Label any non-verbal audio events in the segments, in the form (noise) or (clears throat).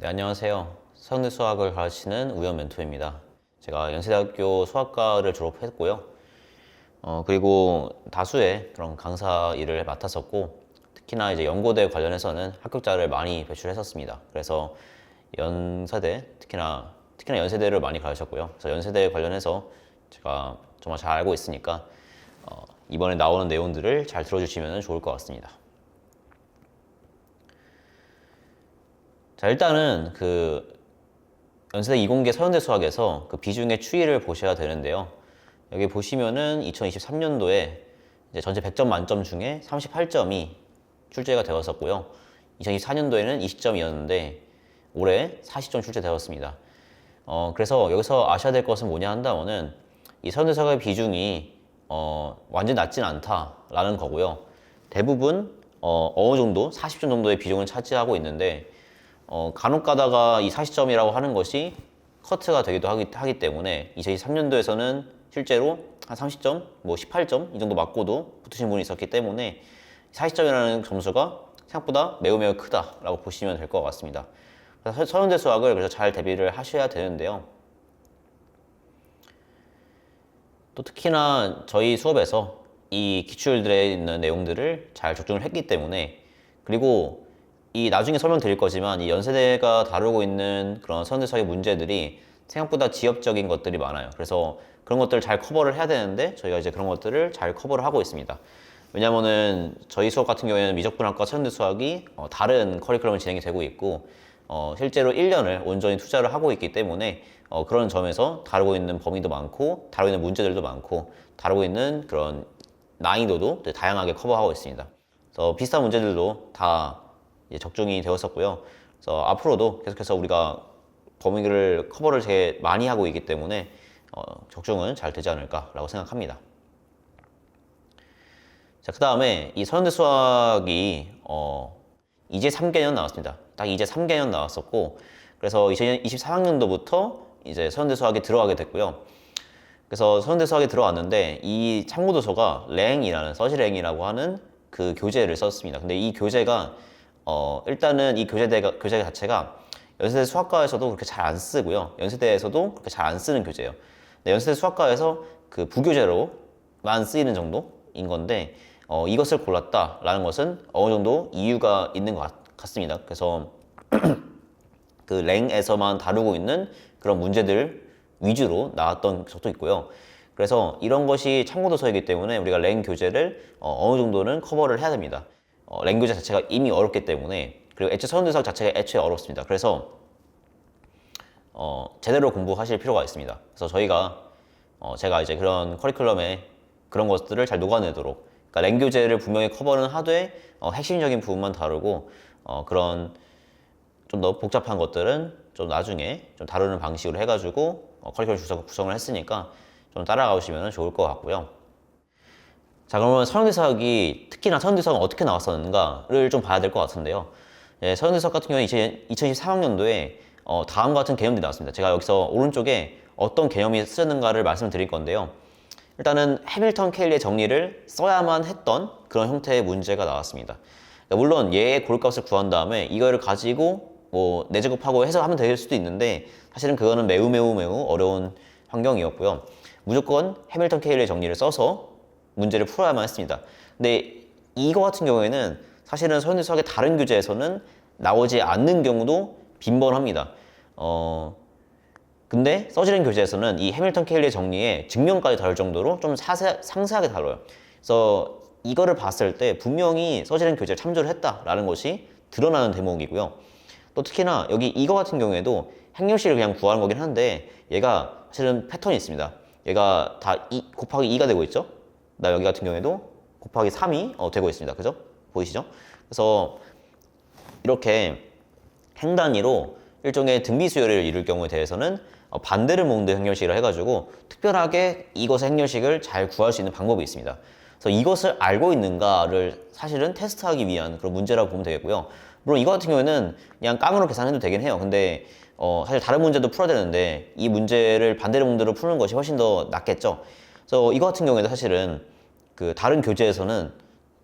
네, 안녕하세요. 서울대 수학을 가르치는 우연 멘토입니다. 제가 연세대학교 수학과를 졸업했고요. 어, 그리고 다수의 그런 강사 일을 맡았었고, 특히나 이제 연고대 관련해서는 합격자를 많이 배출했었습니다. 그래서 연세대, 특히나, 특히나 연세대를 많이 가르쳤고요. 그래서 연세대 관련해서 제가 정말 잘 알고 있으니까, 어, 이번에 나오는 내용들을 잘 들어주시면 좋을 것 같습니다. 자, 일단은 그 연세대 이공계 서현대 수학에서 그 비중의 추이를 보셔야 되는데요. 여기 보시면은 2023년도에 이제 전체 100점 만점 중에 38점이 출제가 되었었고요. 2024년도에는 20점이었는데 올해 40점 출제되었습니다. 어, 그래서 여기서 아셔야 될 것은 뭐냐 한다면은 이 서현대 수학의 비중이 어, 완전 낮진 않다라는 거고요. 대부분 어, 어느 정도 40점 정도의 비중을 차지하고 있는데 어, 간혹 가다가 이 40점이라고 하는 것이 커트가 되기도 하기, 하기 때문에 2023년도에서는 실제로 한 30점, 뭐 18점 이 정도 맞고도 붙으신 분이 있었기 때문에 40점이라는 점수가 생각보다 매우 매우 크다라고 보시면 될 것 같습니다. 서현대 수학을 그래서 잘 대비를 하셔야 되는데요. 또 특히나 저희 수업에서 이 기출들에 있는 내용들을 잘 적중을 했기 때문에 그리고 이 나중에 설명드릴 거지만 이 연세대가 다루고 있는 그런 수학의 문제들이 생각보다 지엽적인 것들이 많아요. 그래서 그런 것들을 잘 커버를 해야 되는데 저희가 이제 그런 것들을 잘 커버를 하고 있습니다. 왜냐면은 저희 수업 같은 경우에는 미적분학과 서현대 수학이 어, 다른 커리큘럼을 진행이 되고 있고 어, 실제로 1년을 온전히 투자를 하고 있기 때문에 어, 그런 점에서 다루고 있는 범위도 많고 다루고 있는 문제들도 많고 다루고 있는 그런 난이도도 다양하게 커버하고 있습니다. 그래서 비슷한 문제들도 다 적중이 되었었고요. 그래서 앞으로도 계속해서 우리가 범위를 커버를 되게 많이 하고 있기 때문에 어, 적중은 잘 되지 않을까라고 생각합니다. 자, 그 다음에 이 서현대 수학이 어, 이제 3개년 나왔습니다. 딱 이제 3개년 나왔었고, 그래서 2024학년도부터 이제 서현대 수학에 들어가게 됐고요. 그래서 서현대 수학에 들어왔는데 이 참고도서가 랭이라는 서지랭이라고 하는 그 교재를 썼습니다. 근데 이 교재가 어, 일단은 이 교재대가 교재 자체가 연세대 수학과에서도 그렇게 잘 안 쓰고요. 연세대에서도 그렇게 잘 안 쓰는 교재예요. 연세대 수학과에서 그 부교재로만 쓰이는 정도인 건데 어, 이것을 골랐다라는 것은 어느 정도 이유가 있는 것 같, 같습니다. 그래서 (clears throat) 그 랭에서만 다루고 있는 그런 문제들 위주로 나왔던 적도 있고요. 그래서 이런 것이 참고도서이기 때문에 우리가 랭 교재를 어, 느 정도는 커버를 해야 됩니다. 어, 랭 교재 자체가 이미 어렵기 때문에 그리고 애초에 서른대수학 자체가 애초에 어렵습니다. 그래서 어, 제대로 공부하실 필요가 있습니다. 그래서 저희가 어, 제가 이제 그런 커리큘럼에 그런 것들을 잘 녹아내도록 그러니까 랭 교재를 분명히 커버는 하되 어, 핵심적인 부분만 다루고 어, 그런 좀 더 복잡한 것들은 좀 나중에 좀 다루는 방식으로 해가지고 어, 커리큘럼 구성, 구성을 했으니까 좀 따라가시면 좋을 것 같고요. 자 그러면 서현대수학이 특히나 서현대수학은 어떻게 나왔었는가를 좀 봐야 될 것 같은데요. 예, 서현대수학 같은 경우는 2023학년도에 어, 다음과 같은 개념들이 나왔습니다. 제가 여기서 오른쪽에 어떤 개념이 쓰였는가를 말씀을 드릴 건데요. 일단은 해밀턴 케일리의 정리를 써야만 했던 그런 형태의 문제가 나왔습니다. 그러니까 물론 얘의 골값을 구한 다음에 이거를 가지고 뭐 내제곱하고 해서 하면 될 수도 있는데 사실은 그거는 매우 매우 매우 어려운 환경이었고요. 무조건 해밀턴 케일리의 정리를 써서 문제를 풀어야만 했습니다. 근데 이거 같은 경우에는 사실은 서현대 수학의 다른 교재에서는 나오지 않는 경우도 빈번합니다. 어, 근데 서지랭 교재에서는 이 해밀턴 케일리의 정리에 증명까지 다룰 정도로 좀 사세, 상세하게 다뤄요. 그래서 이거를 봤을 때 분명히 서지랭 교재를 참조를 했다라는 것이 드러나는 대목이고요. 또 특히나 여기 이거 같은 경우에도 행렬식을 그냥 구하는 거긴 한데 얘가 사실은 패턴이 있습니다. 얘가 다 2, 곱하기 2가 되고 있죠. 나 여기 같은 경우에도 곱하기 3이 어, 되고 있습니다. 그죠? 보이시죠? 그래서 이렇게 행 단위로 일종의 등비 수열을 이룰 경우에 대해서는 어, 반대를 모으는 행렬식을 해가지고 특별하게 이것의 행렬식을 잘 구할 수 있는 방법이 있습니다. 그래서 이것을 알고 있는가를 사실은 테스트하기 위한 그런 문제라고 보면 되겠고요. 물론 이거 같은 경우에는 그냥 깡으로 계산해도 되긴 해요. 근데 어, 사실 다른 문제도 풀어야 되는데 이 문제를 반대로 문제로 푸는 것이 훨씬 더 낫겠죠. 그래서 이거 같은 경우에도 사실은 그 다른 교재에서는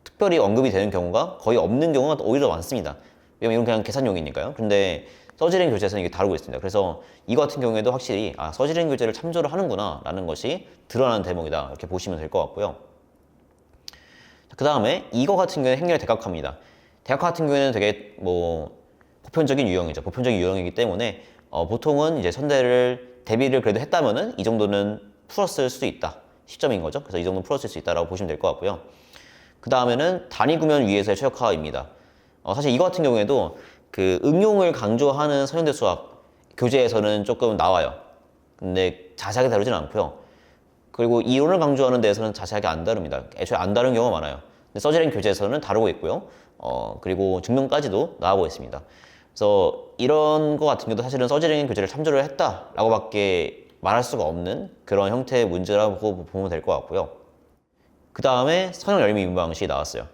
특별히 언급이 되는 경우가 거의 없는 경우가 오히려 많습니다. 왜냐면 이건 그냥 계산용이니까요. 근데 서지랭 교재에서는 이게 다루고 있습니다. 그래서 이거 같은 경우에도 확실히 아, 서지랭 교재를 참조를 하는구나 라는 것이 드러나는 대목이다 이렇게 보시면 될 것 같고요. 그 다음에 이거 같은 경우는 행렬 대각화입니다. 대각화 같은 경우에는 되게 뭐 보편적인 유형이죠. 보편적인 유형이기 때문에 어, 보통은 이제 선대를 대비를 그래도 했다면은 이 정도는 풀었을 수도 있다. 시점인 거죠. 그래서 이 정도 풀었을 수 있다라고 보시면 될 것 같고요. 그 다음에는 단위 구면 위에서의 최적화입니다. 어, 사실 이거 같은 경우에도 그 응용을 강조하는 서현대 수학 교재에서는 조금 나와요. 근데 자세하게 다루진 않고요. 그리고 이론을 강조하는 데에서는 자세하게 안 다룹니다. 애초에 안 다룬 경우가 많아요. 근데 서지랭 교재에서는 다루고 있고요. 어, 그리고 증명까지도 나오고 있습니다. 그래서 이런 거 같은 경우도 사실은 서지랭 교재를 참조를 했다라고 밖에 말할 수가 없는 그런 형태의 문제라고 보면 될 것 같고요. 그 다음에 선형 열미 유무 방식이 나왔어요.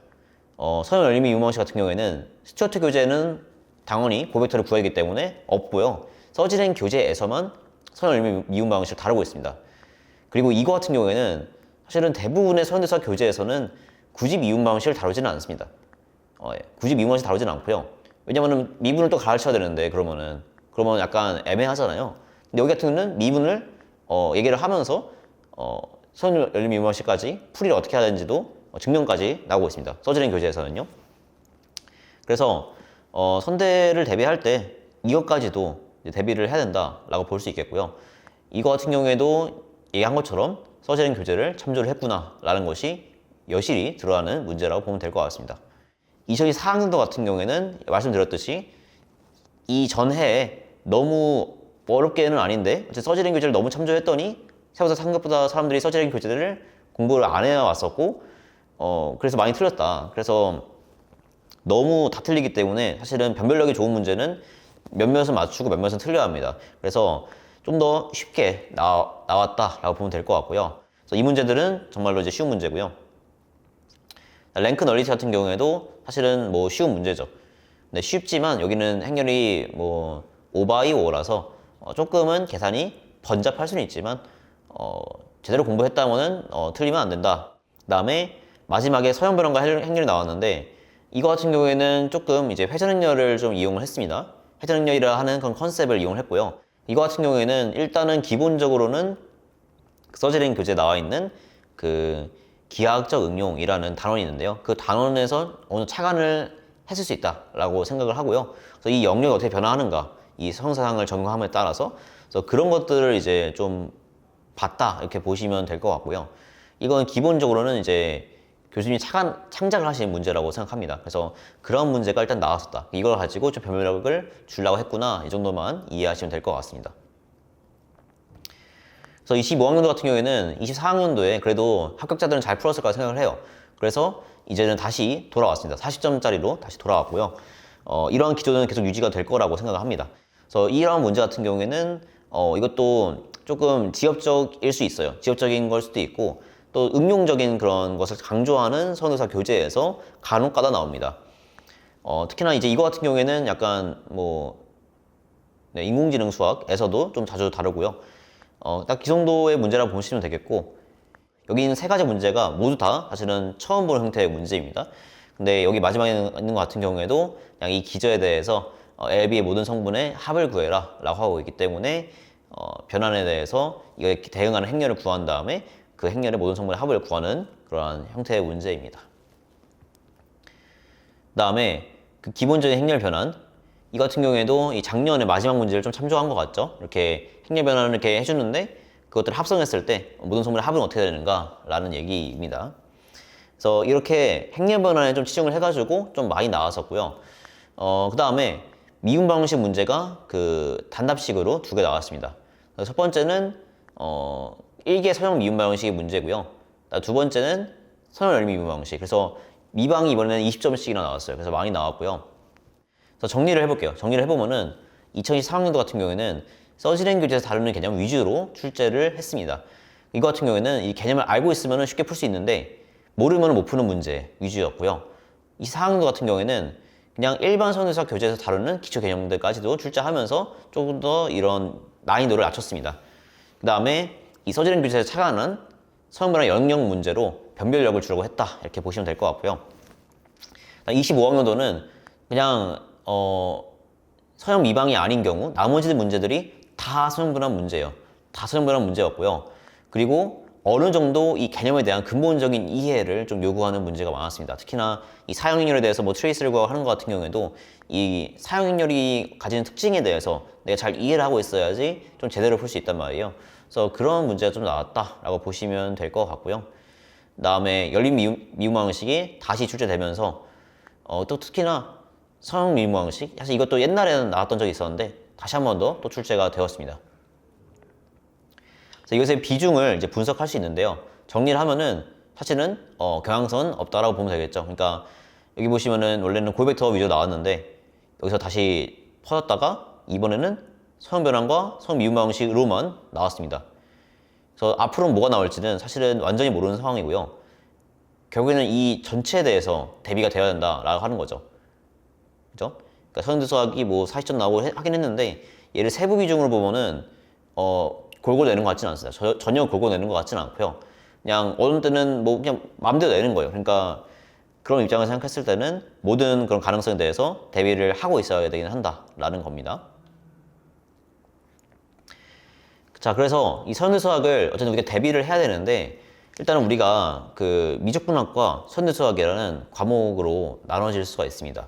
어, 선형 열미 유무 방식 같은 경우에는 스튜어트 교재는 당연히 고벡터를 구하기 때문에 없고요. 서지랭 교재에서만 선형 열미 미분 방식을 다루고 있습니다. 그리고 이거 같은 경우에는 사실은 대부분의 서현대사 교재에서는 굳이 미분 방식을 다루지는 않습니다. 어, 예. 굳이 미분 방식 다루지는 않고요. 왜냐면은 미분을 또 가르쳐야 되는데 그러면은 그러면 약간 애매하잖아요. 근데 여기 같은 경우는 미분을 어, 얘기를 하면서 어, 선 열린 미분 방식까지 풀이를 어떻게 해야 되는지도 어, 증명까지 나오고 있습니다. 서지랭 교재에서는요. 그래서 어, 선대를 대비할 때 이것까지도 이제 대비를 해야 된다라고 볼 수 있겠고요. 이거 같은 경우에도 얘기한 것처럼 서지랭 교재를 참조를 했구나라는 것이 여실히 드러나는 문제라고 보면 될 것 같습니다. 2024학년도 같은 경우에는 말씀드렸듯이 이 전해에 너무 어렵게는 아닌데 어쨌든 서지랭 교재를 너무 참조했더니 생각보다 생각보다 사람들이 서지랭 교재들을 공부를 안 해왔었고 어 그래서 많이 틀렸다. 그래서 너무 다 틀리기 때문에 사실은 변별력이 좋은 문제는 몇몇은 맞추고 몇몇은 틀려야 합니다. 그래서 좀 더 쉽게 나, 나왔다라고 보면 될 것 같고요. 그래서 이 문제들은 정말로 이제 쉬운 문제고요. 랭크 널리티 같은 경우에도 사실은 뭐 쉬운 문제죠. 근데 쉽지만 여기는 행렬이 뭐 5바이 5라서 어, 조금은 계산이 번잡할 수는 있지만 어, 제대로 공부했다면은 어, 틀리면 안 된다. 그다음에 마지막에 서형 변환과 행- 행렬이 나왔는데 이거 같은 경우에는 조금 이제 회전 행렬을 좀 이용을 했습니다. 회전 행렬이라 하는 그런 컨셉을 이용을 했고요. 이거 같은 경우에는 일단은 기본적으로는 서지랭 교재에 나와 있는 그 기하학적 응용이라는 단원이 있는데요. 그 단원에서 어느 착안을 했을 수 있다라고 생각을 하고요. 그래서 이 영역이 어떻게 변화하는가, 이 형사상을 적용함에 따라서 그래서 그런 것들을 이제 좀 봤다 이렇게 보시면 될 것 같고요. 이건 기본적으로는 이제 교수님이 착안, 창작을 하신 문제라고 생각합니다. 그래서 그런 문제가 일단 나왔었다. 이걸 가지고 좀 변별력을 주려고 했구나. 이 정도만 이해하시면 될 것 같습니다. 그래서 25학년도 같은 경우에는 24학년도에 그래도 합격자들은 잘 풀었을 거라 생각을 해요. 그래서 이제는 다시 돌아왔습니다. 40점짜리로 다시 돌아왔고요. 어, 이러한 기조는 계속 유지가 될 거라고 생각을 합니다. 그래서 이러한 문제 같은 경우에는 어, 이것도 조금 지역적일 수 있어요. 지역적인 걸 수도 있고 또 응용적인 그런 것을 강조하는 선의사 교재에서 간혹가다 나옵니다. 어, 특히나 이제 이거 같은 경우에는 약간 뭐 네, 인공지능 수학에서도 좀 자주 다루고요. 어, 딱이 정도의 문제라고 보시면 되겠고 여기 있는 세 가지 문제가 모두 다 사실은 처음 보는 형태의 문제입니다. 근데 여기 마지막에 있는 것 같은 경우에도 그냥 이 기저에 대해서 어, LB의 모든 성분의 합을 구해라 라고 하고 있기 때문에 어, 변환에 대해서 이거에 대응하는 행렬을 구한 다음에 그 행렬의 모든 성분의 합을 구하는 그러한 형태의 문제입니다. 그 다음에 그 기본적인 행렬 변환 이 같은 경우에도 이 작년에 마지막 문제를 좀 참조한 것 같죠. 이렇게 행렬 변환을 이렇게 해주는데 그것들을 합성했을 때 모든 성분의 합은 어떻게 되는가 라는 얘기입니다. 그래서 이렇게 행렬 변환에 좀 치중을 해가지고 좀 많이 나왔었고요. 어, 그 다음에 미분 방식 문제가 그 단답식으로 두 개 나왔습니다. 첫 번째는 어, 1개 서형 미분 방식의 문제고요. 두 번째는 서형 열미 미분 방식. 그래서 미방이 이번에는 20점씩이나 나왔어요. 그래서 많이 나왔고요. 그래서 정리를 해볼게요. 정리를 해보면은 2024학년도 같은 경우에는 서지랭 교재에서 다루는 개념 위주로 출제를 했습니다. 이거 같은 경우에는 이 개념을 알고 있으면 쉽게 풀 수 있는데 모르면 못 푸는 문제 위주였고요. 24학년도 같은 경우에는 그냥 일반 선의사 교재에서 다루는 기초 개념들까지도 출제하면서 조금 더 이런 난이도를 낮췄습니다. 그 다음에 이 서지랭 교재에서 착안한 서형변화 영역 문제로 변별력을 주려고 했다 이렇게 보시면 될 것 같고요. 25학년도는 그냥 어 서형 미방이 아닌 경우 나머지 문제들이 다 서형 변환 문제예요. 다 서형 변환 문제였고요. 그리고 어느 정도 이 개념에 대한 근본적인 이해를 좀 요구하는 문제가 많았습니다. 특히나 이 사형행렬에 대해서 뭐 트레이스를 구하는 것 같은 경우에도 이 사형행렬이 가지는 특징에 대해서 내가 잘 이해를 하고 있어야지 좀 제대로 풀 수 있단 말이에요. 그래서 그런 문제가 좀 나왔다라고 보시면 될 것 같고요. 그다음에 열린 미음, 미음 방식이 다시 출제되면서 어, 또 특히나 서형 미음 방식 사실 이것도 옛날에는 나왔던 적이 있었는데 다시 한 번 더 또 출제가 되었습니다. 그래서 이것의 비중을 이제 분석할 수 있는데요. 정리를 하면은 사실은 어, 경향성은 없다라고 보면 되겠죠. 그러니까 여기 보시면은 원래는 골벡터 위주로 나왔는데 여기서 다시 퍼졌다가 이번에는 서형 변환과 서형 미분 방식으로만 나왔습니다. 그래서 앞으로는 뭐가 나올지는 사실은 완전히 모르는 상황이고요. 결국에는 이 전체에 대해서 대비가 되어야 된다라고 하는 거죠. 그죠? 그러니까 서현대 수학이 뭐 40점 나오고 해- 하긴 했는데 얘를 세부 비중으로 보면은 어 골고루 내는 것 같지는 않습니다. 저- 전혀 골고루 내는 것 같지는 않고요. 그냥 어느 때는 뭐 그냥 마음대로 내는 거예요. 그러니까 그런 입장을 생각했을 때는 모든 그런 가능성에 대해서 대비를 하고 있어야 되긴 한다라는 겁니다. 자, 그래서 이 선대수학을 어쨌든 우리가 대비를 해야 되는데 일단은 우리가 그 미적분학과 선대수학이라는 과목으로 나눠질 수가 있습니다.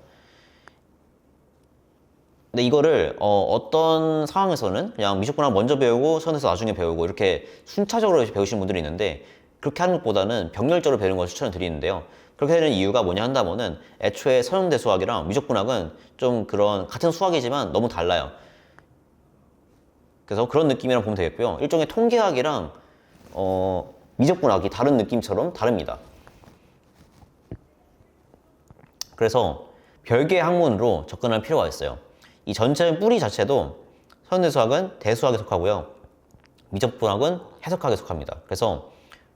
근데 이거를 어, 떤 상황에서는 그냥 미적분학 먼저 배우고 선에서 나중에 배우고 이렇게 순차적으로 배우시는 분들이 있는데 그렇게 하는 것보다는 병렬적으로 배우는 것을 추천을 드리는데요. 그렇게 되는 이유가 뭐냐 한다면은 애초에 서형대 수학이랑 미적분학은 좀 그런 같은 수학이지만 너무 달라요. 그래서 그런 느낌이랑 보면 되겠고요. 일종의 통계학이랑 어, 미적분학이 다른 느낌처럼 다릅니다. 그래서 별개의 학문으로 접근할 필요가 있어요. 이 전체 뿌리 자체도 서현대수학은 대수학에 속하고요. 미적분학은 해석학에 속합니다. 그래서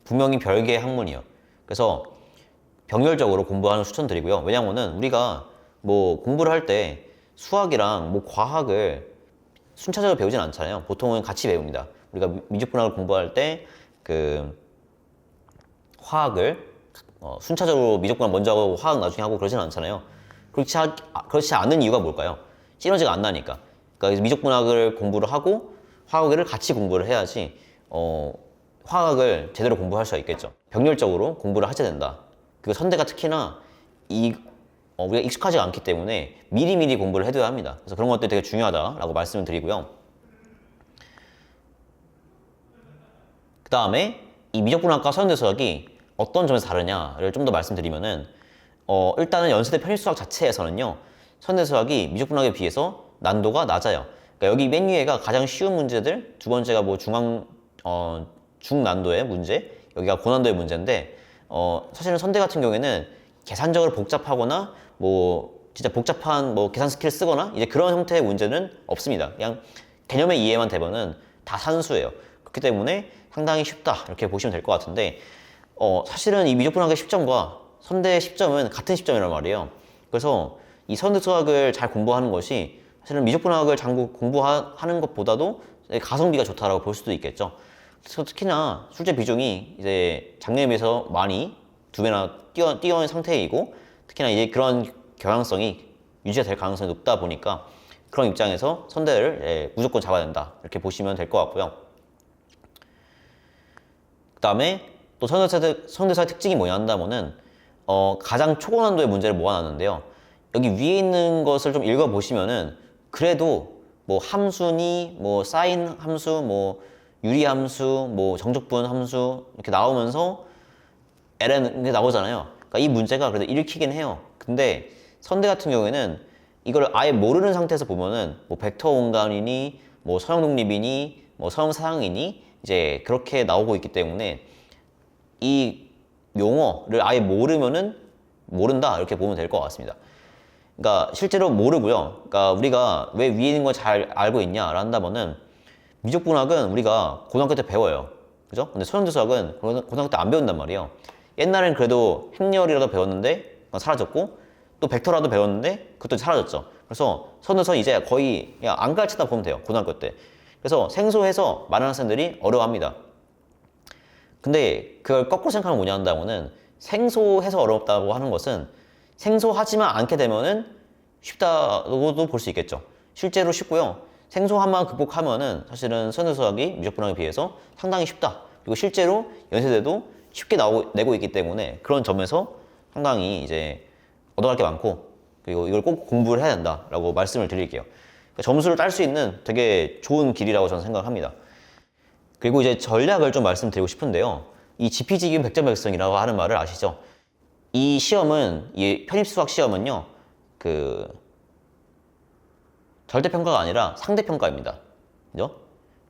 분명히 별개의 학문이에요. 그래서 병렬적으로 공부하는 추천드리고요. 왜냐면은 우리가 뭐 공부를 할 때 수학이랑 뭐 과학을 순차적으로 배우진 않잖아요. 보통은 같이 배웁니다. 우리가 미- 미적분학을 공부할 때 그 화학을 어, 순차적으로 미적분학 먼저 하고 화학 나중에 하고 그러진 않잖아요. 그렇지, 하- 아, 그렇지 않은 이유가 뭘까요? 시너지가 안 나니까. 그러니까 미적 분학을 공부를 하고 화학을 같이 공부를 해야지 어, 화학을 제대로 공부할 수가 있겠죠. 병렬적으로 공부를 하게 된다. 그 선대가 특히나 이 어, 우리가 익숙하지가 않기 때문에 미리미리 공부를 해둬야 합니다. 그래서 그런 것들이 되게 중요하다라고 말씀을 드리고요. 그 다음에 이 미적분학과 서현대 수학이 어떤 점에서 다르냐를 좀 더 말씀드리면은 어, 일단은 연세대 편입수학 자체에서는요 서현대수학이 미적분학에 비해서 난도가 낮아요. 그러니까 여기 맨 위에가 가장 쉬운 문제들, 두 번째가 뭐 중앙 어, 중난도의 문제, 여기가 고난도의 문제인데 어, 사실은 선대 같은 경우에는 계산적으로 복잡하거나 뭐 진짜 복잡한 뭐 계산 스킬을 쓰거나 이제 그런 형태의 문제는 없습니다. 그냥 개념의 이해만 되면은 다 산수예요. 그렇기 때문에 상당히 쉽다 이렇게 보시면 될 것 같은데 어, 사실은 이 미적분학의 10점과 선대의 10점은 같은 10점이란 말이에요. 그래서 이 선대 수학을 잘 공부하는 것이 사실은 미적분학을 잘 공부하는 것보다도 가성비가 좋다라고 볼 수도 있겠죠. 특히나 출제 비중이 이제 작년에 비해서 많이 두 배나 뛰어, 뛰어난 상태이고 특히나 이제 그런 경향성이 유지가 될 가능성이 높다 보니까 그런 입장에서 선대를 예, 무조건 잡아야 된다 이렇게 보시면 될 것 같고요. 그 다음에 또 선대사, 선대사의 특징이 뭐냐 한다면은 어, 가장 초고난도의 문제를 모아놨는데요. 여기 위에 있는 것을 좀 읽어보시면은 그래도 뭐 함수니 뭐 사인 함수 뭐 유리 함수 뭐 정적분 함수 이렇게 나오면서 ln 게 나오잖아요. 그러니까 이 문제가 그래도 읽히긴 해요. 근데 선대 같은 경우에는 이걸 아예 모르는 상태에서 보면은 뭐 벡터 공간이니 뭐 서형 독립이니 뭐 서형 사항이니 이제 그렇게 나오고 있기 때문에 이 용어를 아예 모르면은 모른다 이렇게 보면 될 것 같습니다. 그러니까 실제로 모르고요. 그러니까 우리가 왜 위에 있는 걸 잘 알고 있냐를 한다면은 미적분학은 우리가 고등학교 때 배워요. 그죠? 근데 소형대 수학은 고등학교 때 안 배운단 말이에요. 옛날엔 그래도 행렬이라도 배웠는데 사라졌고 또 벡터라도 배웠는데 그것도 사라졌죠. 그래서 선우선 이제 거의 그냥 안 가르치다 보면 돼요. 고등학교 때. 그래서 생소해서 많은 학생들이 어려워합니다. 근데 그걸 거꾸로 생각하면 뭐냐 한다면은 생소해서 어렵다고 하는 것은 생소하지만 않게 되면은 쉽다고도 볼 수 있겠죠. 실제로 쉽고요. 생소함만 극복하면은 사실은 선대 수학이 미적 분학에 비해서 상당히 쉽다. 그리고 실제로 연세대도 쉽게 나오고, 내고 있기 때문에 그런 점에서 상당히 이제 얻어갈 게 많고 그리고 이걸 꼭 공부를 해야 된다라고 말씀을 드릴게요. 그러니까 점수를 딸 수 있는 되게 좋은 길이라고 저는 생각합니다. 그리고 이제 전략을 좀 말씀드리고 싶은데요. 이 지피지기 백전백승이라고 하는 말을 아시죠? 이 시험은 이 편입 수학 시험은요. 그 절대 평가가 아니라 상대 평가입니다. 그죠?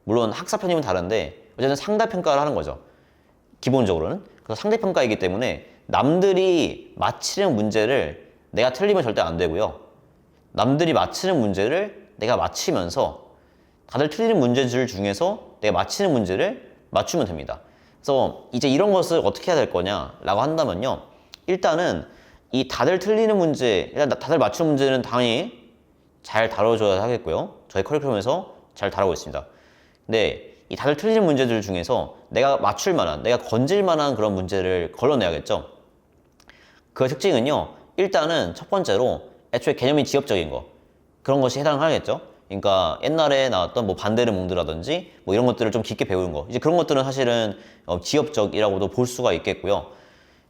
물론 학사 편입은 다른데 어쨌든 상대 평가를 하는 거죠. 기본적으로는. 그래서 상대 평가이기 때문에 남들이 맞히는 문제를 내가 틀리면 절대 안 되고요. 남들이 맞히는 문제를 내가 맞히면서 다들 틀리는 문제들 중에서 내가 맞히는 문제를 맞추면 됩니다. 그래서 이제 이런 것을 어떻게 해야 될 거냐라고 한다면요. 일단은 이 다들 틀리는 문제, 일단 다들 맞추는 문제는 당연히 잘 다뤄줘야 하겠고요. 저희 커리큘럼에서 잘 다루고 있습니다. 근데 이 다들 틀리는 문제들 중에서 내가 맞출 만한, 내가 건질 만한 그런 문제를 걸러내야겠죠. 그 특징은요. 일단은 첫 번째로 애초에 개념이 지엽적인 거. 그런 것이 해당하겠죠. 그러니까 옛날에 나왔던 뭐 반대를 몽드라든지 뭐 이런 것들을 좀 깊게 배우는 거. 이제 그런 것들은 사실은 어, 지엽적이라고도 볼 수가 있겠고요.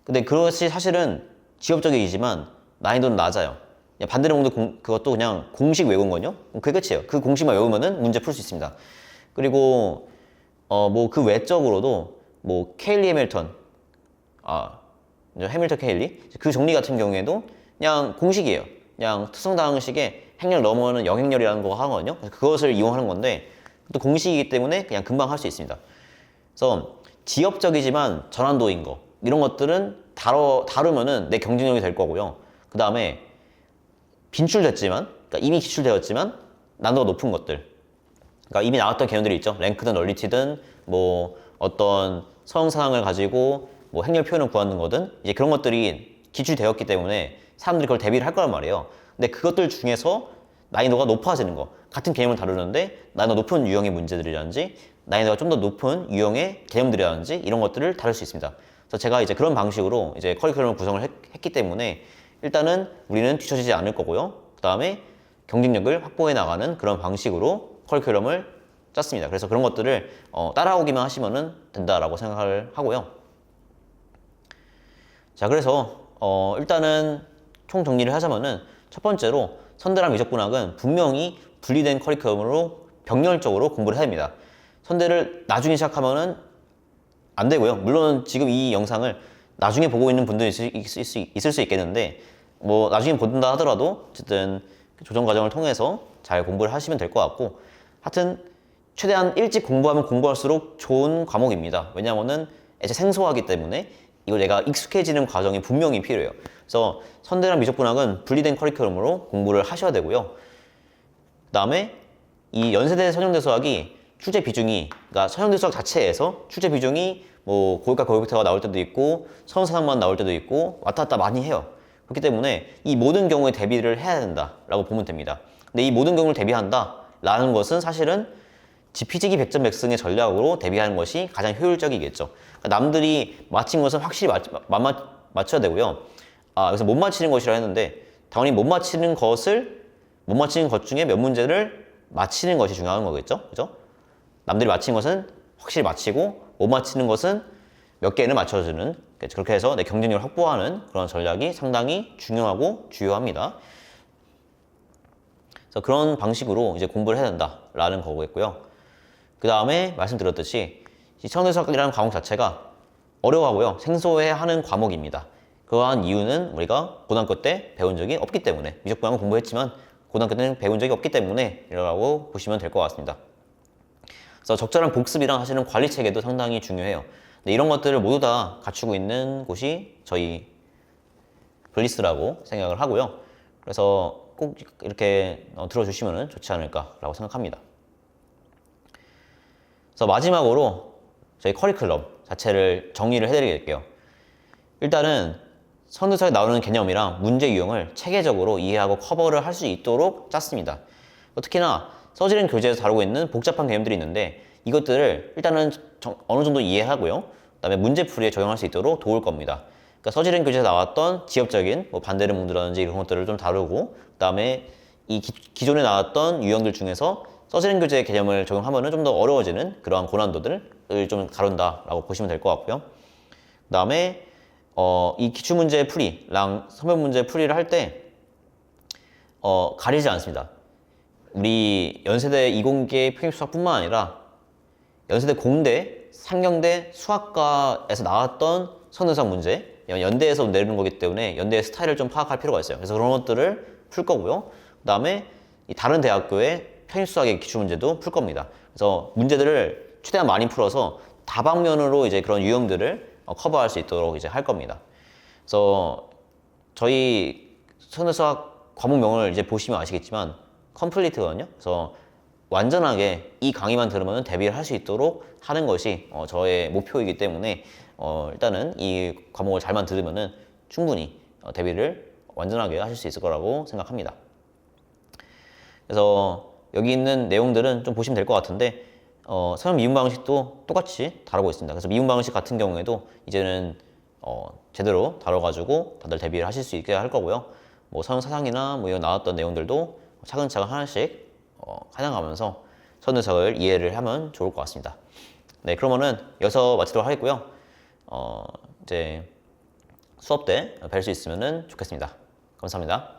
근데 그것이 사실은 지엽적이지만 난이도는 낮아요. 반대를 몽드 공- 그것도 그냥 공식 외운 거요. 그게 끝이에요. 그 공식만 외우면은 문제 풀 수 있습니다. 그리고 어 뭐 그 외적으로도 뭐 케일리 해밀턴 아 해밀턴 케일리 그 정리 같은 경우에도 그냥 공식이에요. 그냥 특성당식의 행렬 넘어는 영행렬이라는 거 하거든요. 그것을 이용하는 건데 또 공식이기 때문에 그냥 금방 할 수 있습니다. 그래서 지엽적이지만 전환도인 거 이런 것들은 다뤄 다루면은 내 경쟁력이 될 거고요. 그 다음에 빈출됐지만 그러니까 이미 기출되었지만 난도가 높은 것들 그러니까 이미 나왔던 개념들이 있죠. 랭크든 널리티든 뭐 어떤 서형사항을 가지고 뭐 행렬 표현을 구하는 거든 이제 그런 것들이 기출되었기 때문에 사람들이 그걸 대비를 할 거란 말이에요. 근데 그것들 중에서 난이도가 높아지는 거 같은 개념을 다루는데 난이도 높은 유형의 문제들이라든지 난이도가 좀 더 높은 유형의 개념들이라든지 이런 것들을 다룰 수 있습니다. 그래서 제가 이제 그런 방식으로 이제 커리큘럼을 구성을 했, 했기 때문에 일단은 우리는 뒤처지지 않을 거고요. 그 다음에 경쟁력을 확보해 나가는 그런 방식으로 커리큘럼을 짰습니다. 그래서 그런 것들을 어, 따라오기만 하시면 된다라고 생각을 하고요. 자, 그래서 어, 일단은 총 정리를 하자면은 첫 번째로 선대랑 미적분학은 분명히 분리된 커리큘럼으로 병렬적으로 공부를 해야 됩니다. 선대를 나중에 시작하면은 안 되고요. 물론 지금 이 영상을 나중에 보고 있는 분들이 있을, 있을 수, 있을 수 있겠는데 뭐 나중에 본다 하더라도 어쨌든 그 조정 과정을 통해서 잘 공부를 하시면 될 것 같고 하여튼 최대한 일찍 공부하면 공부할수록 좋은 과목입니다. 왜냐하면은 애초에 생소하기 때문에 이걸 내가 익숙해지는 과정이 분명히 필요해요. 그래서 선대랑 미적분학은 분리된 커리큘럼으로 공부를 하셔야 되고요. 그다음에 이 연세대 서정대 수학이 출제 비중이 그러니까 서정대 수학 자체에서 출제 비중이 뭐 고유과 고유부터가 나올 때도 있고 선사상만 나올 때도 있고 왔다 갔다 많이 해요. 그렇기 때문에 이 모든 경우에 대비를 해야 된다라고 보면 됩니다. 근데 이 모든 경우를 대비한다라는 것은 사실은 지피지기 백전 백승의 전략으로 대비하는 것이 가장 효율적이겠죠. 그러니까 남들이 맞힌 것은 확실히 맞, 맞, 맞춰야 되고요. 아, 여기서 못 맞히는 것이라 했는데 당연히 못 맞히는 것을 못 맞히는 것 중에 몇 문제를 맞히는 것이 중요한 거겠죠. 그죠? 남들이 맞힌 것은 확실히 맞히고 못 맞히는 것은 몇 개는 맞춰주는 그렇게 해서 내 경쟁력을 확보하는 그런 전략이 상당히 중요하고 주요합니다. 그래서 그런 방식으로 이제 공부를 해야 된다라는 거겠고요. 그 다음에 말씀드렸듯이 이 청대수학이라는 과목 자체가 어려워하고요. 생소해하는 과목입니다. 그러한 이유는 우리가 고등학교 때 배운 적이 없기 때문에 미적분학은 공부했지만 고등학교 때는 배운 적이 없기 때문에 이라고 보시면 될 것 같습니다. 그래서 적절한 복습이랑 사실은 관리 체계도 상당히 중요해요. 근데 이런 것들을 모두 다 갖추고 있는 곳이 저희 블리스라고 생각을 하고요. 그래서 꼭 이렇게 어, 들어주시면 좋지 않을까라고 생각합니다. 그래서 마지막으로 저희 커리큘럼 자체를 정리를 해드릴게요. 일단은 선두서에 나오는 개념이랑 문제 유형을 체계적으로 이해하고 커버를 할 수 있도록 짰습니다. 특히나 써지는 교재에서 다루고 있는 복잡한 개념들이 있는데 이것들을 일단은 정- 어느 정도 이해하고요. 그다음에 문제풀이에 적용할 수 있도록 도울 겁니다. 그러니까 서지른 교재에서 나왔던 지엽적인 뭐 반대를 몽드라든지 이런 것들을 좀 다루고 그다음에 이 기, 존에 나왔던 유형들 중에서 서술형 교재 개념을 적용하면 좀더 어려워지는 그러한 고난도들을 좀 다룬다라고 보시면 될 것 같고요. 그 다음에 어, 이 기출 문제 풀이랑 선별 문제 풀이를 할때 어, 가리지 않습니다. 우리 연세대 이공계 평입수학뿐만 아니라 연세대 공대, 상경대 수학과에서 나왔던 선우상 문제 연대에서 내리는 거기 때문에 연대의 스타일을 좀 파악할 필요가 있어요. 그래서 그런 것들을 풀 거고요. 그 다음에 이 다른 대학교의 편입수학의 기출 문제도 풀 겁니다. 그래서 문제들을 최대한 많이 풀어서 다방면으로 이제 그런 유형들을 어, 커버할 수 있도록 이제 할 겁니다. 그래서 저희 선우수학 과목명을 이제 보시면 아시겠지만 컴플리트거든요. 그래서 완전하게 이 강의만 들으면 대비를 할 수 있도록 하는 것이 어, 저의 목표이기 때문에 어, 일단은 이 과목을 잘만 들으면은 충분히 어, 대비를 완전하게 하실 수 있을 거라고 생각합니다. 그래서 여기 있는 내용들은 좀 보시면 될 것 같은데 어, 사용 미분 방식도 똑같이 다루고 있습니다. 그래서 미분 방식 같은 경우에도 이제는 어, 제대로 다뤄가지고 다들 대비를 하실 수 있게 할 거고요. 뭐 사용 사상이나 뭐 이런 나왔던 내용들도 차근차근 하나씩 어, 해나가면서 선의석을 이해를 하면 좋을 것 같습니다. 네, 그러면은 여기서 마치도록 하겠고요. 어, 이제 수업 때 뵐 수 있으면 좋겠습니다. 감사합니다.